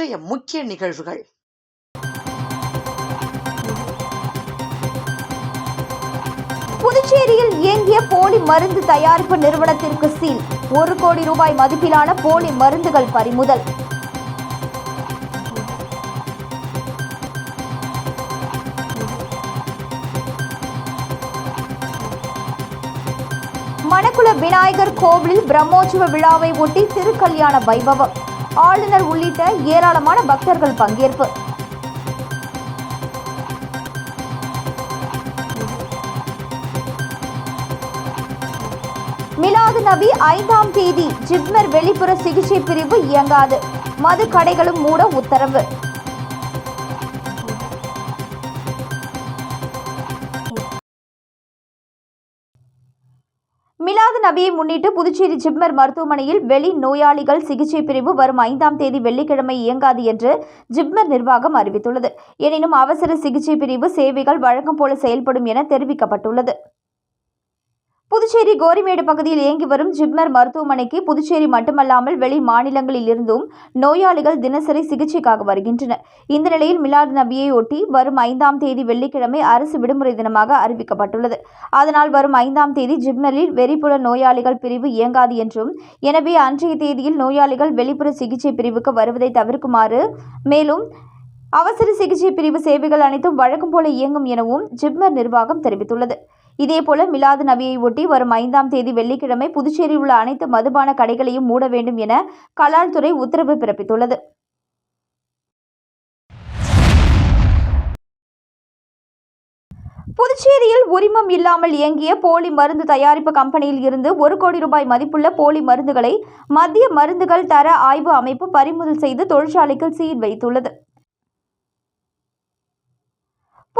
இன்றைய முக்கிய நிகழ்வுகள். புதுச்சேரியில் இயங்கிய போலி மருந்து தயாரிப்பு நிறுவனத்திற்கு சீல். ஒரு கோடி ரூபாய் மதிப்பிலான போலி மருந்துகள் பறிமுதல். மணக்குள விநாயகர் கோவிலில் பிரம்மோற்சவ விழாவை ஒட்டி திருக்கல்யாண வைபவம். ஆளுநர் உள்ளிட்ட ஏராளமான பக்தர்கள் பங்கேற்பு. மிலாது நபி ஐந்தாம் தேதி ஜிப்மர் வெளிப்புற சிகிச்சை பிரிவு இயங்காது. மது கடைகளும் மூட உத்தரவு. நபியை முன்னிட்டு புதுச்சேரி ஜிப்மர் மருத்துவமனையில் வெளி நோயாளிகள் சிகிச்சை பிரிவு வரும் ஐந்தாம் தேதி வெள்ளிக்கிழமை இயங்காது என்று ஜிப்மர் நிர்வாகம் அறிவித்துள்ளது. எனினும் அவசர சிகிச்சை பிரிவு சேவைகள் வழக்கம் போல செயல்படும் என தெரிவிக்கப்பட்டுள்ளது. புதுச்சேரி கோரிமேடு பகுதியில் இயங்கி வரும் ஜிப்மர் மருத்துவமனைக்கு புதுச்சேரி மட்டுமல்லாமல் வெளி மாநிலங்களில் இருந்தும் நோயாளிகள் தினசரி சிகிச்சைக்காக வருகின்றனர். இந்த நிலையில் மிலாது நபியை ஒட்டி வரும் ஐந்தாம் தேதி வெள்ளிக்கிழமை அரசு விடுமுறை தினமாக அறிவிக்கப்பட்டுள்ளது. அதனால் வரும் ஐந்தாம் தேதி ஜிப்மரில் வெறிப்புற நோயாளிகள் பிரிவு இயங்காது என்றும் எனவே அன்றைய தேதியில் நோயாளிகள் வெளிப்புற சிகிச்சை பிரிவுக்கு வருவதை தவிர்க்குமாறு மேலும் அவசர சிகிச்சை பிரிவு சேவைகள் அனைத்தும் வழக்கம் போல இயங்கும் எனவும் ஜிப்மர் நிர்வாகம் தெரிவித்துள்ளது. இதேபோல மிலாது நபியை ஒட்டி வரும் ஐந்தாம் தேதி வெள்ளிக்கிழமை புதுச்சேரியில் உள்ள அனைத்து மதுபான கடைகளையும் மூட வேண்டும் என கலால்துறை உத்தரவு பிறப்பித்துள்ளது. புதுச்சேரியில் உரிமம் இல்லாமல் இயங்கிய போலி மருந்து தயாரிப்பு கம்பெனியில் இருந்து ஒரு கோடி ரூபாய் மதிப்புள்ள போலி மருந்துகளை மத்திய மருந்துகள் தர ஆய்வு அமைப்பு பறிமுதல் செய்து தொழிற்சாலைக்கு சீல் வைத்துள்ளது.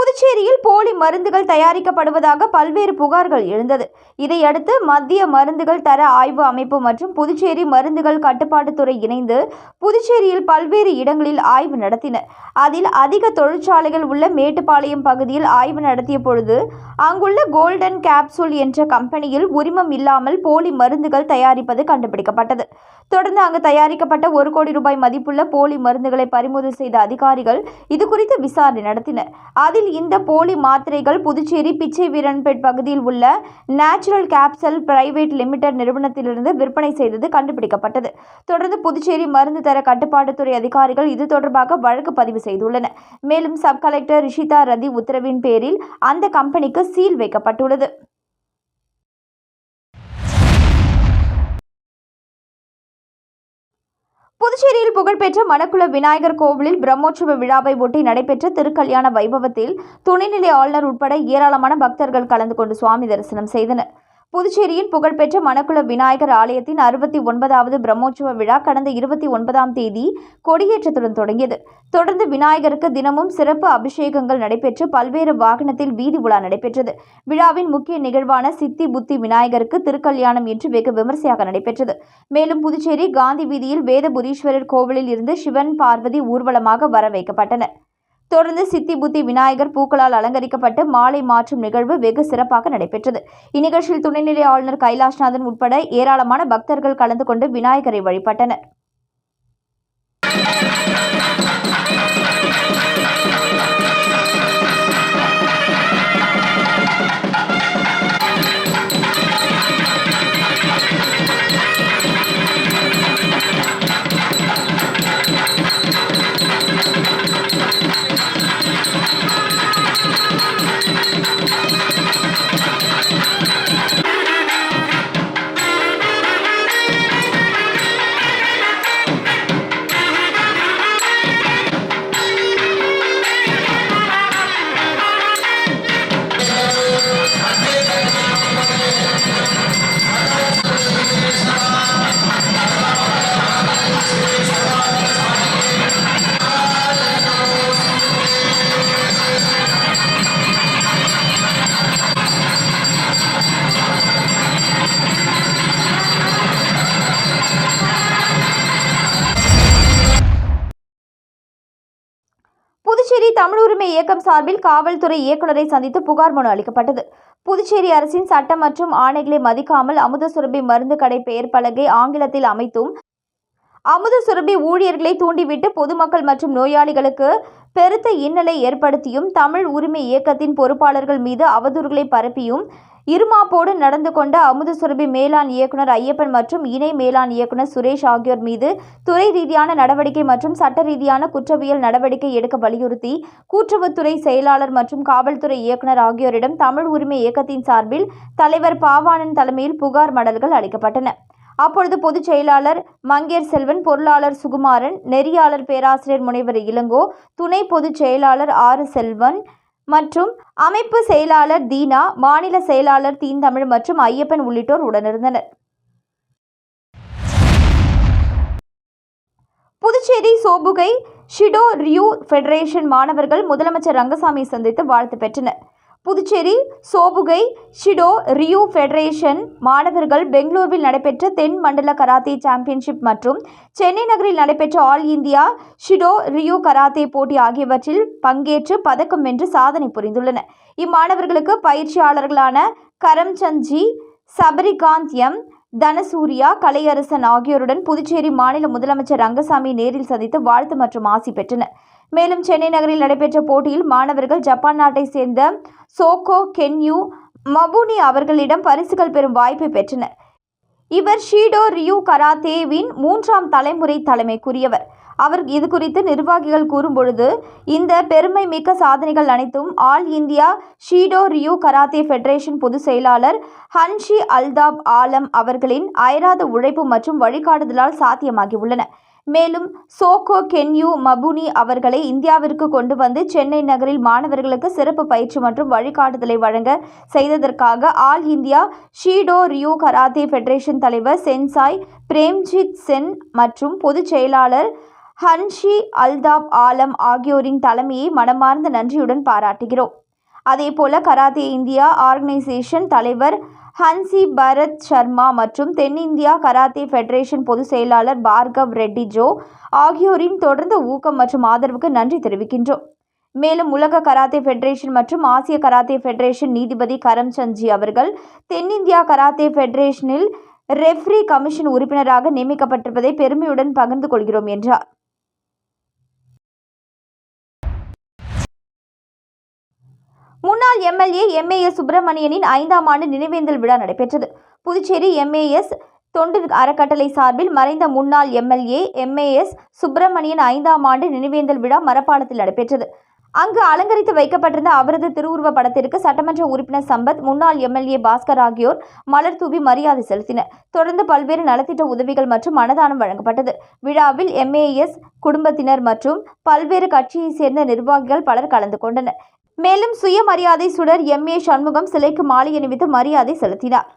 புதுச்சேரியில் போலி மருந்துகள் தயாரிக்கப்படுவதாக பல்வேறு புகார்கள் எழுந்தது. இதையடுத்து மத்திய மருந்துகள் தர ஆய்வு அமைப்பு மற்றும் புதுச்சேரி மருந்துகள் கட்டுப்பாட்டுத்துறை இணைந்து புதுச்சேரியில் பல்வேறு இடங்களில் ஆய்வு நடத்தினர் அதில் அதிக தொழிற்சாலைகள் உள்ள மேட்டுப்பாளையம் பகுதியில் ஆய்வு நடத்திய பொழுது அங்குள்ள கோல்டன் கேப்சூல் என்ற கம்பெனியில் உரிமம் இல்லாமல் போலி மருந்துகள் தயாரிப்பது கண்டுபிடிக்கப்பட்டது. தொடர்ந்து அங்கு தயாரிக்கப்பட்ட ஒரு கோடி ரூபாய் மதிப்புள்ள போலி மருந்துகளை பறிமுதல் செய்த அதிகாரிகள் இது குறித்து விசாரணை நடத்தினர். அதில் இந்த போலி மாத்திரைகள் புதுச்சேரி பிச்சை வீரன்பேட் பகுதியில் உள்ள நேச்சுரல் கேப்சல் பிரைவேட் லிமிடெட் நிறுவனத்திலிருந்து விற்பனை செய்தது கண்டுபிடிக்கப்பட்டது. தொடர்ந்து புதுச்சேரி மருந்து தர கட்டுப்பாட்டுத்துறை அதிகாரிகள் இது தொடர்பாக வழக்கு பதிவு செய்துள்ளனர். மேலும் சப் கலெக்டர் ரிஷிதா ரதி உத்தரவின் பேரில் அந்த கம்பெனிக்கு சீல் வைக்கப்பட்டுள்ளது. புதுச்சேரியில் புகழ்பெற்ற மணக்குள விநாயகர் கோவிலில் பிரம்மோற்சவ விழாவை ஒட்டி நடைபெற்ற திருக்கல்யாண வைபவத்தில் துணைநிலை ஆளுநர் உட்பட ஏராளமான பக்தர்கள் கலந்து கொண்டு சுவாமி தரிசனம் செய்தனர். புதுச்சேரியின் புகழ்பெற்ற மணக்குள விநாயகர் ஆலயத்தின் அறுபத்தி ஒன்பதாவது பிரம்மோற்சவ விழா கடந்த இருபத்தி ஒன்பதாம் தேதி கொடியேற்றத்துடன் தொடங்கியது. தொடர்ந்து விநாயகருக்கு தினமும் சிறப்பு அபிஷேகங்கள் நடைபெற்று பல்வேறு வாகனத்தில் வீதி உலா நடைபெற்றது. விழாவின் முக்கிய நிகழ்வான சித்தி புத்தி விநாயகருக்கு திருக்கல்யாணம் என்று வெகு விமர்சையாக நடைபெற்றது. மேலும் புதுச்சேரி காந்தி வீதியில் வேதபுரீஸ்வரர் கோவிலில் இருந்து சிவன் பார்வதி ஊர்வலமாக வர வைக்கப்பட்டனர் தொடர்ந்து சித்தி புத்தி விநாயகர் பூக்களால் அலங்கரிக்கப்பட்டு மாலை மாற்றும் நிகழ்வு வெகு சிறப்பாக நடைபெற்றது. இந்நிகழ்ச்சியில் துணைநிலை ஆளுநர் கைலாஷ்நாதன் உட்பட ஏராளமான பக்தர்கள் கலந்து கொண்டு விநாயகரை வழிபட்டனர். இயக்கம் சார்பில் காவல்துறை இயக்குநரை சந்தித்து புகார் மனு அளிக்கப்பட்டது. புதுச்சேரி அரசின் சட்டம் மற்றும் ஆணைகளை மதிக்காமல் அமுத சுரபி மருந்து கடை பெயர் பலகை ஆங்கிலத்தில் அமைத்தும் அமுது சுரபி ஊழியர்களை தூண்டிவிட்டு பொதுமக்கள் மற்றும் நோயாளிகளுக்கு பெருத்த இன்னலை ஏற்படுத்தியும் தமிழ் உரிமை இயக்கத்தின் பொறுப்பாளர்கள் மீது அவதூறுகளை பரப்பியும் இருமாப்போடு நடந்து கொண்ட அமுது சுரபி மேலாண் இயக்குனர் ஐயப்பன் மற்றும் இணை மேலாண் இயக்குனர் சுரேஷ் ஆகியோர் மீது துறை ரீதியான நடவடிக்கை மற்றும் சட்ட ரீதியான குற்றவியல் நடவடிக்கை எடுக்க வலியுறுத்தி கூட்டுறவுத்துறை செயலாளர் மற்றும் காவல்துறை இயக்குனர் ஆகியோரிடம் தமிழ் உரிமை இயக்கத்தின் சார்பில் தலைவர் பாவாணன் தலைமையில் புகார் மடல்கள் அளிக்கப்பட்டன. அப்பொழுது பொதுச் செயலாளர் மங்கேர் செல்வன் பொருளாளர் சுகுமாரன் நெறியாளர் பேராசிரியர் முனைவர் இளங்கோ துணை பொதுச் செயலாளர் ஆறு செல்வன் மற்றும் அமைப்பு செயலாளர் தீனா மாநில செயலாளர் தீந்தமிழ் மற்றும் ஐயப்பன் உள்ளிட்டோர் உடனிருந்தனர். புதுச்சேரி சோபுகை ஷிடோ ரியூ ஃபெடரேஷன் மாணவர்கள் முதலமைச்சர் ரங்கசாமி சந்தித்து வாழ்த்து பெற்றனர். புதுச்சேரி சோபுகை ஷிடோ ரியூ ஃபெடரேஷன் மாணவர்கள் பெங்களூருவில் நடைபெற்ற தென் மண்டல கராத்தே சாம்பியன்ஷிப் மற்றும் சென்னை நகரில் நடைபெற்ற all India Shito Ryu karate போட்டி ஆகியவற்றில் பங்கேற்று பதக்கம் வென்று சாதனை புரிந்துள்ளனர் இம்மாணவர்களுக்கு பயிற்சியாளர்களான கரம்சந்த்ஜி சபரிகாந்த் எம் தனசூர்யா கலையரசன் ஆகியோருடன் புதுச்சேரி மாநில முதலமைச்சர் ரங்கசாமி நேரில் சந்தித்து வாழ்த்து மற்றும் ஆசி பெற்றனர். மேலும் சென்னை நகரில் நடைபெற்ற போட்டியில் மாணவர்கள் ஜப்பான் நாட்டை சேர்ந்த சோகோ கென்யூ மபுனி அவர்களிடம் பரிசுகள் பெறும் வாய்ப்பை பெற்றனர். இவர் ஷீடோ ரியூ கராத்தேவின் மூன்றாம் தலைமுறை தலைமைக்குரியவர். அவர் இது குறித்து நிர்வாகிகள் கூறும்பொழுது இந்த பெருமை மிக்க சாதனைகள் அனைத்தும் all India Shito Ryu karate federation பொதுச் செயலாளர் ஹன்ஷி அல்தாப் ஆலம் அவர்களின் அயராத உழைப்பு மற்றும் வழிகாட்டுதலால் சாத்தியமாகியுள்ளன. மேலும் சோகோ கென்யூ மபுனி அவர்களை இந்தியாவிற்கு கொண்டு வந்து சென்னை நகரில் மாணவர்களுக்கு சிறப்பு பயிற்சி மற்றும் வழிகாட்டுதலை வழங்க செய்ததற்காக all India Shito Ryu karate federation தலைவர் சென்சாய் பிரேம்ஜித் சென் மற்றும் பொதுச் செயலாளர் ஹன்ஷி அல்தாப் ஆலம் ஆகியோரின் தலைமையை மனமார்ந்த நன்றியுடன் பாராட்டுகிறோம். அதேபோல கராத்தே இந்தியா ஆர்கனைசேஷன் தலைவர் ஹன்சி பரத் சர்மா மற்றும் தென்னிந்தியா கராத்தே ஃபெடரேஷன் பொதுச் செயலாளர் பார்கவ் ரெட்டி ஜோ ஆகியோரின் தொடர்ந்த ஊக்கம் மற்றும் ஆதரவுக்கு நன்றி தெரிவிக்கின்றோம். மேலும் உலக கராத்தே ஃபெடரேஷன் மற்றும் ஆசிய கராத்தே ஃபெடரேஷன் நீதிபதி கரம்சந்த்ஜி அவர்கள் தென்னிந்தியா கராத்தே ஃபெடரேஷனில் ரெஃப்ரி கமிஷன் உறுப்பினராக நியமிக்கப்பட்டிருப்பதை பெருமையுடன் பகிர்ந்து கொள்கிறோம் என்றார். முன்னாள் எம்எல்ஏ எம்ஏஎஸ் சுப்பிரமணியனின் ஐந்தாம் ஆண்டு நினைவேந்தல் விழா நடைபெற்றது. புதுச்சேரி எம்ஏஎஸ் தொண்டு அறக்கட்டளை சார்பில் மறைந்த முன்னாள் எம்எல்ஏ எம்ஏஎஸ் சுப்பிரமணியன் ஐந்தாம் ஆண்டு நினைவேந்தல் விழா மரப்பாலத்தில் நடைபெற்றது. அங்கு அலங்கரித்து வைக்கப்பட்டிருந்த அவரது திருவுருவ படத்திற்கு சட்டமன்ற உறுப்பினர் சம்பத் முன்னாள் எம்எல்ஏ பாஸ்கர் ஆகியோர் மலர் தூவி மரியாதை செலுத்தினர். தொடர்ந்து பல்வேறு நலத்திட்ட உதவிகள் மற்றும் அன்னதானம் வழங்கப்பட்டது. விழாவில் எம்ஏஎஸ் குடும்பத்தினர் மற்றும் பல்வேறு கட்சியைச் சேர்ந்த நிர்வாகிகள் பலர் கலந்து கொண்டனர். மேலும் சுயமரியாதை சுடர் எம். ஏ. சண்முகம் சிலைக்கு மாலை அணிவித்து மரியாதை செலுத்தினார்.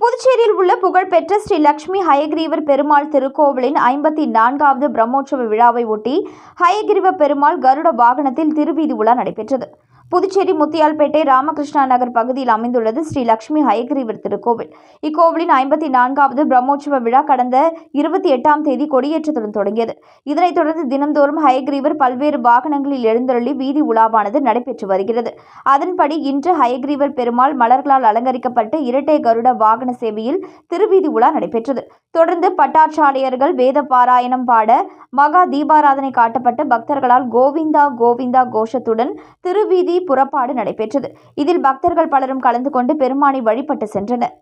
புதுச்சேரியில் உள்ள புகழ்பெற்ற ஸ்ரீ லட்சுமி ஹயகிரீவர் பெருமாள் திருக்கோவிலின் ஐம்பத்தி நான்காவது பிரம்மோற்சவ விழாவை ஒட்டி ஹயகிரீவ பெருமாள் கருட வாகனத்தில் திருவீதி உலா நடைபெற்றது. புதுச்சேரி முத்தியால்பேட்டை ராமகிருஷ்ணா நகர் பகுதியில் அமைந்துள்ளது ஸ்ரீ லட்சுமி ஹயகிரீவர் திருக்கோவில் இக்கோவிலின் ஐம்பத்தி நான்காவது பிரம்மோற்சவ விழா கடந்த இருபத்தி எட்டாம் தேதி கொடியேற்றத்துடன் தொடங்கியது. இதனைத் தொடர்ந்து தினந்தோறும் ஹயகிரீவர் பல்வேறு வாகனங்களில் எழுந்தருளி வீதி உலாவானது நடைபெற்று வருகிறது. அதன்படி இன்று ஹயகிரீவர் பெருமாள் மலர்களால் அலங்கரிக்கப்பட்டு இரட்டை கருட வாகன சேவையில் திருவீதி உலா நடைபெற்றது. தொடர்ந்து பட்டாச்சாரியர்கள் வேத பாராயணம் பாட மகா தீபாராதனை காட்டப்பட்டு பக்தர்களால் கோவிந்தா கோவிந்தா கோஷத்துடன் திருவீதி புறப்பாடு நடைபெற்றது. இதில் பக்தர்கள் பலரும் கலந்து கொண்டு பெருமானை வழிபட்டு சென்றனர்.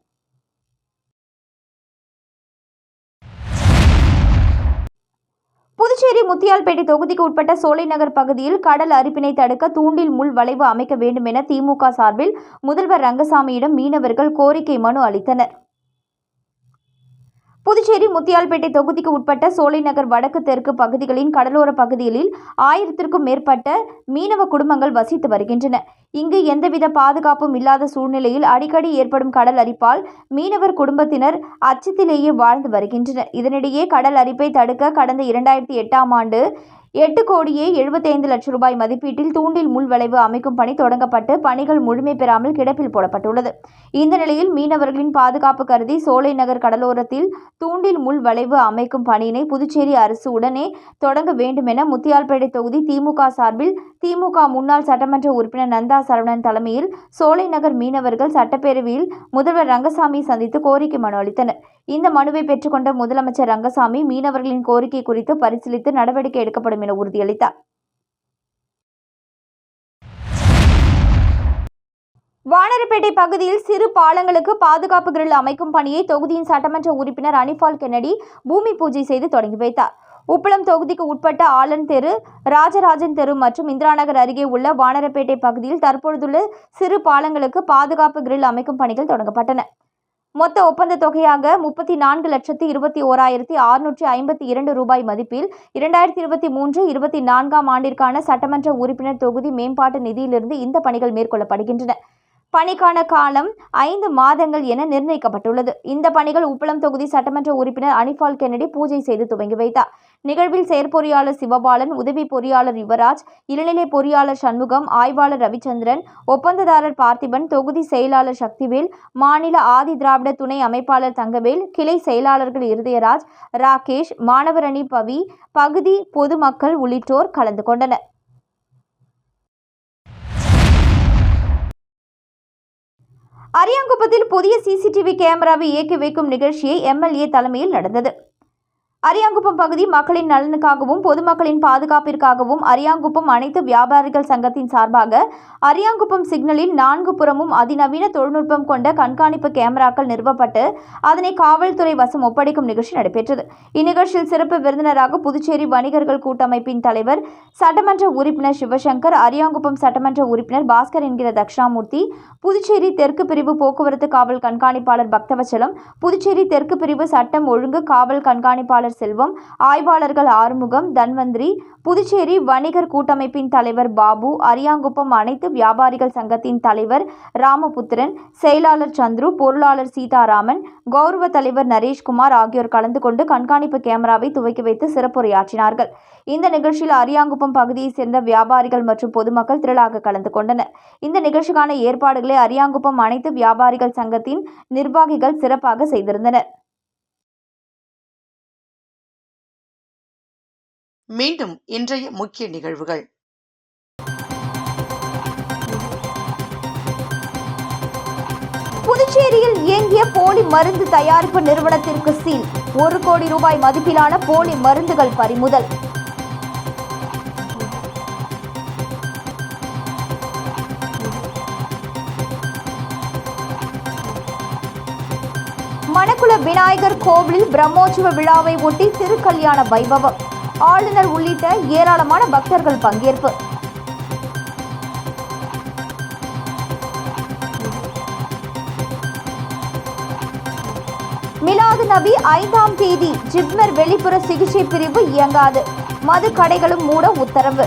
புதுச்சேரி முத்தியால்பேட்டை தொகுதிக்கு உட்பட்ட சோலைநகர் பகுதியில் கடல் அரிப்பினை தடுக்க தூண்டில் முள் வளைவு அமைக்க வேண்டும் என திமுக சார்பில் முதல்வர் ரங்கசாமியிடம் மீனவர்கள் கோரிக்கை மனு அளித்தனர். புதுச்சேரி முத்தியால்பேட்டை தொகுதிக்கு உட்பட்ட சோலைநகர் வடக்கு தெற்கு பகுதிகளின் கடலோர பகுதிகளில் ஆயிரத்திற்கும் மேற்பட்ட மீனவ குடும்பங்கள் வசித்து வருகின்றன. இங்கு எந்தவித பாதுகாப்பும் இல்லாத சூழ்நிலையில் அடிக்கடி ஏற்படும் கடல் அரிப்பால் மீனவர் குடும்பத்தினர் அச்சத்திலேயே வாழ்ந்து வருகின்றனர். இதனிடையே கடல் அரிப்பை தடுக்க கடந்த இரண்டாயிரத்தி எட்டாம் ஆண்டு எட்டு கோடியே எழுபத்தைந்து லட்சம் ரூபாய் மதிப்பீட்டில் தூண்டில் முள் வளைவு அமைக்கும் பணி தொடங்கப்பட்டு பணிகள் முழுமை பெறாமல் கிடப்பில் போடப்பட்டுள்ளது. இந்த நிலையில் மீனவர்களின் பாதுகாப்பு கருதி சோலை நகர் கடலோரத்தில் தூண்டில் முள் வளைவு அமைக்கும் பணியினை புதுச்சேரி அரசு உடனே தொடங்க வேண்டும் என முத்தியால்பேட்டை தொகுதி திமுக சார்பில் திமுக முன்னாள் சட்டமன்ற உறுப்பினர் நந்தா சரவணன் தலைமையில் சோலை நகர் மீனவர்கள் சட்டப்பேரவையில் முதல்வர் ரங்கசாமி சந்தித்து கோரிக்கை மனு அளித்தனர். இந்த மனுவை பெற்றுக்கொண்ட முதலமைச்சர் ரங்கசாமி மீனவர்களின் கோரிக்கை குறித்து பரிசீலித்து நடவடிக்கை எடுக்கப்படும் என உறுதியளித்தார். வானரப்பேட்டை பகுதியில் சிறு பாலங்களுக்கு பாதுகாப்பு கிரில் அமைக்கும் பணியை தொகுதியின் சட்டமன்ற உறுப்பினர் அனிஃபால் கென்னடி பூமி பூஜை செய்து தொடங்கி வைத்தார். உப்பளம் தொகுதிக்கு உட்பட்ட ஆலன் தெரு ராஜராஜன் தெரு மற்றும் இந்திராநகர் அருகே உள்ள வானரப்பேட்டை பகுதியில் தற்பொழுதுள்ள சிறு பாலங்களுக்கு பாதுகாப்பு கிரில் அமைக்கும் பணிகள் தொடங்கப்பட்டன. மொத்த ஒப்பந்த தொகையாக முப்பத்தி நான்கு லட்சத்தி இருபத்தி ஓராயிரத்தி அறுநூற்றி ஐம்பத்தி இரண்டு ரூபாய் மதிப்பில் இரண்டாயிரத்தி இருபத்தி மூன்று இருபத்தி நான்காம் ஆண்டிற்கான சட்டமன்ற உறுப்பினர் தொகுதி மேம்பாட்டு நிதியிலிருந்து இந்த பணிகள் மேற்கொள்ளப்படுகின்றன. பணிக்கான காலம் ஐந்து மாதங்கள் என நிர்ணயிக்கப்பட்டுள்ளது. இந்த பணிகள் உப்பளம் தொகுதி சட்டமன்ற உறுப்பினர் அனிஃபால் கென்னடி பூஜை செய்து துவங்கி வைத்தார். நிகழ்வில் செயற்பொறியாளர் சிவபாலன் உதவி பொறியாளர் யுவராஜ் இளநிலை பொறியாளர் சண்முகம் ஆய்வாளர் ரவிச்சந்திரன் ஒப்பந்ததாரர் பார்த்திபன் தொகுதி செயலாளர் சக்திவேல் மாநில ஆதி திராவிட துணை அமைப்பாளர் தங்கவேல் கிளை செயலாளர்கள் இருதயராஜ் ராகேஷ் மாணவரணி பவி பகுதி பொதுமக்கள் உள்ளிட்டோர் கலந்து கொண்டனர். அரியாங்குப்பத்தில் புதிய சிசிடிவி கேமராவை இயக்கி வைக்கும் நிகழ்ச்சியை எம்எல்ஏ தலைமையில் நடந்தது. அரியாங்குப்பம் பகுதி மக்களின் நலனுக்காகவும் பொதுமக்களின் பாதுகாப்பிற்காகவும் அரியாங்குப்பம் அனைத்து வியாபாரிகள் சங்கத்தின் சார்பாக அரியாங்குப்பம் சிக்னலில் நான்கு புறமும் அதிநவீன தொழில்நுட்பம் கொண்ட கண்காணிப்பு கேமராக்கள் நிறுவப்பட்டு அதனை காவல்துறை வசம் ஒப்படைக்கும் நிகழ்ச்சி நடைபெற்றது. இந்நிகழ்ச்சியில் சிறப்பு விருந்தினராக புதுச்சேரி வணிகர்கள் கூட்டமைப்பின் தலைவர் சட்டமன்ற உறுப்பினர் சிவசங்கர் அரியாங்குப்பம் சட்டமன்ற உறுப்பினர் பாஸ்கர் என்கிற தக்ஷாமூர்த்தி புதுச்சேரி தெற்கு பிரிவு போக்குவரத்து காவல் கண்காணிப்பாளர் பக்தவச்சலம் புதுச்சேரி தெற்கு பிரிவு சட்டம் ஒழுங்கு காவல் கண்காணிப்பாளர் செல்வம் ஆய்வாளர்கள் ஆறுமுகம் தன்வந்திரி புதுச்சேரி வணிகர் கூட்டமைப்பின் தலைவர் பாபு அரியாங்குப்பம் அனைத்து வியாபாரிகள் சங்கத்தின் தலைவர் ராமபுத்திரன் செயலாளர் சந்துரு பொருளாளர் சீதாராமன் கௌரவ தலைவர் நரேஷ்குமார் ஆகியோர் கலந்து கொண்டு கண்காணிப்பு கேமராவை துவக்கி வைத்து சிறப்புரையாற்றினார்கள். இந்த நிகழ்ச்சியில் அரியாங்குப்பம் பகுதியைச் சேர்ந்த வியாபாரிகள் மற்றும் பொதுமக்கள் திரளாக கலந்து கொண்டனர். இந்த நிகழ்ச்சிக்கான ஏற்பாடுகளை அரியாங்குப்பம் அனைத்து வியாபாரிகள் சங்கத்தின் நிர்வாகிகள் சிறப்பாக செய்திருந்தனர். மீண்டும் இன்றைய முக்கிய நிகழ்வுகள். புதுச்சேரியில் இயங்கிய போலி மருந்து தயாரிப்பு நிறுவனத்திற்கு சீல். ஒரு கோடி ரூபாய் மதிப்பிலான போலி மருந்துகள் பறிமுதல். மணக்குள விநாயகர் கோவிலில் பிரம்மோற்சவ விழாவை ஒட்டி திருக்கல்யாண வைபவம். ஆளுநர் உள்ளிட்ட ஏராளமான பக்தர்கள் பங்கேற்பு. மிலாது நபி ஐந்தாம் தேதி ஜிப்மர் வெளிப்புற சிகிச்சை பிரிவு இயங்காது. மது கடைகளும் மூட உத்தரவு.